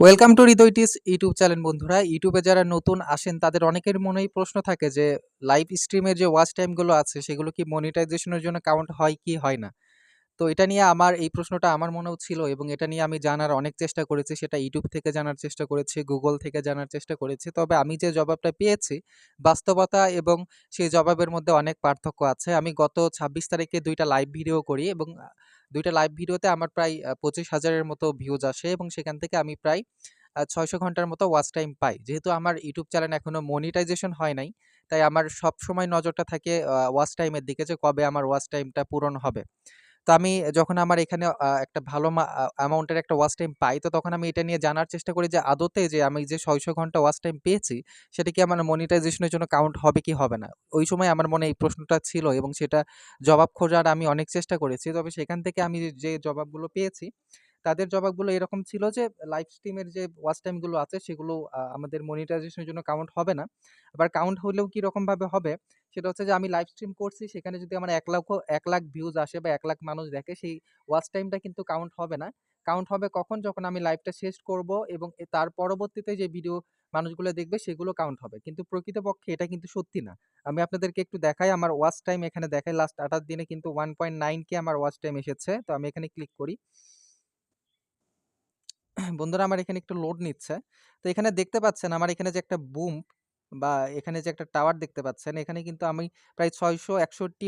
Welcome to হৃদয়টিস YouTube channel বন্ধুরা। ইউটিউবে যারা নতুন আসেন, তাদের অনেকের মনেই প্রশ্ন থাকে যে লাইভ স্ট্রিমের যে ওয়াচ টাইমগুলো আছে, সেগুলো কি মনিটাইজেশনের জন্য কাউন্ট হয় কি হয় না? তো এটা নিয়ে আমার, এই প্রশ্নটা আমার মনেও ছিল এবং এটা নিয়ে আমি জানার অনেক চেষ্টা করেছি। সেটা ইউটিউব থেকে জানার চেষ্টা করেছি গুগল থেকে জানার চেষ্টা করেছি। তবে আমি যে জবাবটা পেয়েছি, বাস্তবতা এবং সেই জবাবের মধ্যে অনেক পার্থক্য আছে। আমি গত ছাব্বিশ তারিখে দুইটা লাইভ ভিডিও করি এবং দুইটা লাইভ ভিডিওতে আমার প্রায় পঁচিশ হাজারের মতো ভিউজ আসে এবং সেখান থেকে আমি প্রায় ছয়শো ঘণ্টার মতো ওয়াচ টাইম পাই। যেহেতু আমার ইউটিউব চ্যানেল এখনও মনিটাইজেশন হয় নাই, তাই আমার সব সময় নজরটা থাকে ওয়াচ টাইমের দিকে যে কবে আমার ওয়াচ টাইমটা পূরণ হবে। তো আমি যখন আমার এখানে একটা ভালো মা অ্যামাউন্টের একটা ওয়াচ টাইম পাই, তো তখন আমি এটা নিয়ে জানার চেষ্টা করি যে আদতে যে আমি যে ৬০০ ঘণ্টা ওয়াচ টাইম পেয়েছি, সেটা কি আমার মনিটাইজেশন এর জন্য কাউন্ট হবে কি হবে না? ওই সময় আমার মনে এই প্রশ্নটা ছিল এবং সেটা জবাব খোঁজার আমি অনেক চেষ্টা করেছি। তবে সেখান থেকে আমি যে জবাবগুলো পেয়েছি, তাদের জবাবগুলো এরকম ছিল যে লাইভ স্ট্রিমের যে ওয়াচ টাইমগুলো আছে সেগুলো আমাদের মনিটাইজেশন এর জন্য কাউন্ট হবে না। আবার কাউন্ট হলেও কিরকমভাবে হবে সেটা হচ্ছে যে আমি লাইভ স্ট্রিম করছি, সেখানে যদি আমার এক লক্ষ এক লাখ ভিউজ আসে বা এক লাখ মানুষ দেখে, সেই ওয়াচ টাইমটা কিন্তু কাউন্ট হবে না। কাউন্ট হবে কখন? যখন আমি লাইভটা শেষ করব এবং তার পরবর্তীতে যে ভিডিও মানুষগুলো দেখবে, সেগুলো কাউন্ট হবে। কিন্তু প্রকৃতপক্ষে এটা কিন্তু সত্যি না। আমি আপনাদেরকে একটু দেখাই, আমার ওয়াচ টাইম এখানে দেখাই লাস্ট ২৮ দিনে কিন্তু 1.9 কে আমার ওয়াচ টাইম এসেছে। তো আমি এখানে ক্লিক করি। বন্ধুরা, আমার এখানে একটু লোড নিচ্ছে। তো এখানে দেখতে পাচ্ছেন, আমার এখানে যে একটা বুম বা এখানে যে একটা টাওয়ার দেখতে পাচ্ছেন, এখানে কিন্তু আমি প্রায় ৬৬১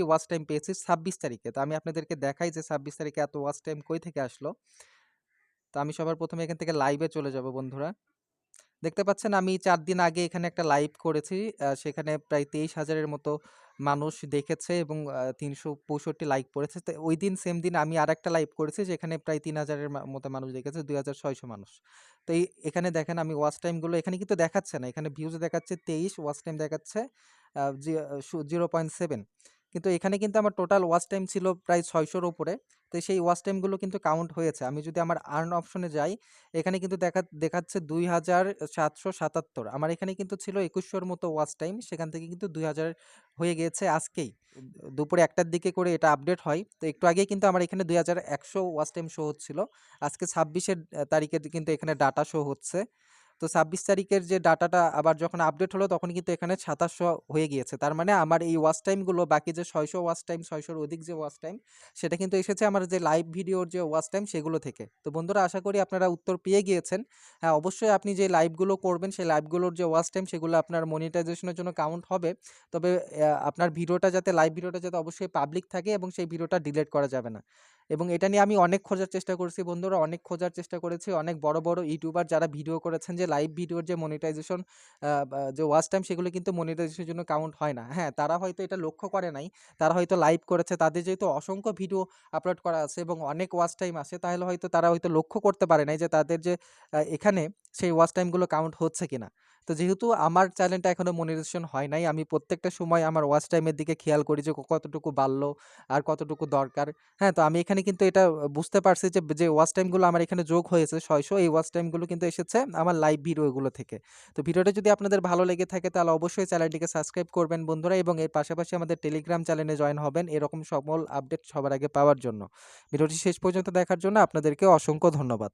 ওয়াচ টাইম পেয়েছি ২৬ তারিখে। তো আমি আপনাদেরকে দেখাই যে ২৬ তারিখে এত ওয়াচ টাইম কই থেকে আসলো। তো আমি সবার ১ম এ এখান থেকে লাইভে চলে যাব বন্ধুরা। দেখতে পাচ্ছেন আমি চার দিন আগে এখানে একটা লাইভ করেছি। সেখানে প্রায় তেইশ হাজারের মতো মানুষ দেখেছে এবং তিনশো পঁয়ষট্টি লাইক পড়েছে। তো ওই দিন সেম দিন আমি আরেকটা লাইভ করেছি যেখানে প্রায় তিন হাজারের মতো মানুষ দেখেছে, ২৬০০ মানুষ। তো এই এখানে দেখেন আমি ওয়াচ টাইমগুলো এখানে কিন্তু দেখাচ্ছে না। এখানে ভিউজ দেখাচ্ছে ২৩, ওয়াচ টাইম দেখাচ্ছে জিরো পয়েন্ট সু 0.7 কিন্তু এখানে কিন্তু আমার টোটাল ওয়াচ টাইম ছিল প্রায় ছয়শোর ওপরে তো সেই ওয়াচ টাইমগুলো কিন্তু কাউন্ট হয়েছে। আমি যদি আমার আর্ন অপশনে যাই, এখানে কিন্তু দেখা দেখাচ্ছে ২৭৭৭ আমার এখানে কিন্তু ছিল একুশশোর মতো ওয়াচ টাইম। সেখান থেকে কিন্তু ২০০০ হয়ে গিয়েছে আজকেই। দুপুরে একটার দিকে করে এটা আপডেট হয়। তো একটু আগেই কিন্তু আমার এখানে ২১০০ ওয়াচ টাইম শো হচ্ছিল। আজকে ২৬ এর তারিখে কিন্তু এখানে ডাটা শো হচ্ছে। তো ২৬ তারিখের যে ডাটাটা আবার যখন আপডেট হলো তখন কিন্তু এখানে ২৭০০ হয়ে গিয়েছে। তার মানে আমার এই ওয়াচ টাইমগুলো বাকি যে ৬০০ ওয়াচ টাইম, ছয়শোর অধিক যে ওয়াচ টাইম সেটা কিন্তু এসেছে আমার যে লাইভ ভিডিওর যে ওয়াচ টাইম সেগুলো থেকে। তো বন্ধুরা আশা করি আপনারা উত্তর পেয়ে গিয়েছেন। হ্যাঁ, অবশ্যই আপনি যে লাইভগুলো করবেন সেই লাইভগুলোর যে ওয়াচ টাইম সেগুলো আপনার মনিটাইজেশনের জন্য কাউন্ট হবে। তবে আপনার ভিডিওটা যাতে লাইভ ভিডিওটা যাতে অবশ্যই পাবলিক থাকে এবং সেই ভিডিওটা ডিলিট করা যাবে না। এবং এটা নিয়ে আমি অনেক খোঁজার চেষ্টা করেছি বন্ধুরা, অনেক খোঁজার চেষ্টা করেছি। অনেক বড়, বড় ইউটিউবার যারা ভিডিও করেছেন যে লাইভ ভিডিওর যে মনিটাইজেশন যে ওয়াচ টাইম সেগুলো কিন্তু মনিটাইজেশনের জন্য কাউন্ট হয় না। হ্যাঁ, তারা হয়তো এটা লক্ষ্য করে নাই। তারা হয়তো লাইভ করেছে। তাদের যেহেতু অসংখ্য ভিডিও আপলোড করা আছে এবং অনেক ওয়াচ টাইম আছে তাহলে হয়তো তারা হয়তো লক্ষ্য করতে পারে নাই যে তাদের যে এখানে সেই ওয়াচ টাইমগুলো কাউন্ট হচ্ছে কিনা। তো যেহেতু আমার চ্যানেলটা এখনও মনিটাইজেশন হয় নাই, আমি প্রত্যেকটা সময় আমার ওয়াচ টাইমের দিকে খেয়াল করি যে কতটুকু বাড়লো আর কতটুকু দরকার। হ্যাঁ, তো আমি এখানে কিন্তু এটা বুঝতে পারছি যে, যে ওয়াচ টাইমগুলো আমার এখানে যোগ হয়েছে ৬০০ এই ওয়াচ টাইমগুলো কিন্তু এসেছে আমার লাইভ ভিডিওগুলো থেকে। তো ভিডিওটা যদি আপনাদের ভালো লেগে থাকে তাহলে অবশ্যই চ্যানেলটিকে সাবস্ক্রাইব করবেন বন্ধুরা এবং এর পাশাপাশি আমাদের টেলিগ্রাম চ্যানেলে জয়েন হবেন এরকম সকল আপডেট সবার আগে পাওয়ার জন্য। ভিডিওটি শেষ পর্যন্ত দেখার জন্য আপনাদেরকে অসংখ্য ধন্যবাদ।